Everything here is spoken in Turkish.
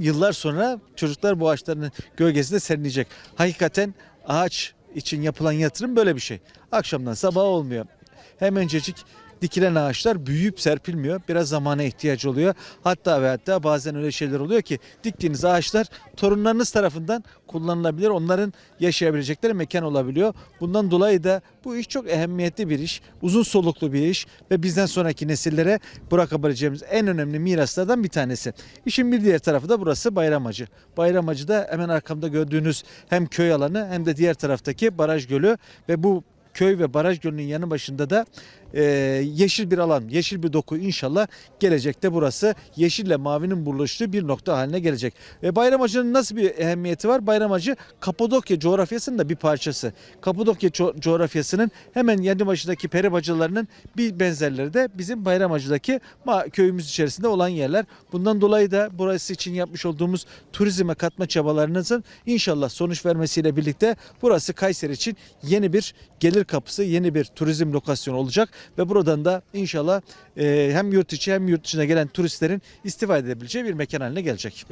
Yıllar sonra çocuklar bu ağaçların gölgesinde serinleyecek. Hakikaten ağaç için yapılan yatırım böyle bir şey. Akşamdan sabaha olmuyor. Hemencecik dikilen ağaçlar büyüyüp serpilmiyor. Biraz zamana ihtiyacı oluyor. Hatta ve hatta bazen öyle şeyler oluyor ki diktiğiniz ağaçlar torunlarınız tarafından kullanılabilir. Onların yaşayabilecekleri mekan olabiliyor. Bundan dolayı da bu iş çok ehemmiyetli bir iş. Uzun soluklu bir iş ve bizden sonraki nesillere bırakabileceğimiz en önemli miraslardan bir tanesi. İşin bir diğer tarafı da burası Bayramacı. Bayramacı da hemen arkamda gördüğünüz hem köy alanı hem de diğer taraftaki baraj gölü ve bu köy ve baraj gölünün yanı başında da e, yeşil bir alan, yeşil bir doku inşallah gelecekte burası yeşille mavinin buluştuğu bir nokta haline gelecek. Ve Bayramacı'nın nasıl bir ehemmiyeti var? Bayramacı Kapadokya coğrafyasının da bir parçası. Kapadokya co- coğrafyasının hemen yanı başındaki peri bacılarının bir benzerleri de bizim Bayramacı'daki ma- köyümüz içerisinde olan yerler. Bundan dolayı da burası için yapmış olduğumuz turizme katma çabalarınızın inşallah sonuç vermesiyle birlikte burası Kayseri için yeni bir gelir kapısı, yeni bir turizm lokasyonu olacak ve buradan da inşallah hem yurt içi hem yurt dışına gelen turistlerin istifade edebileceği bir mekan haline gelecek.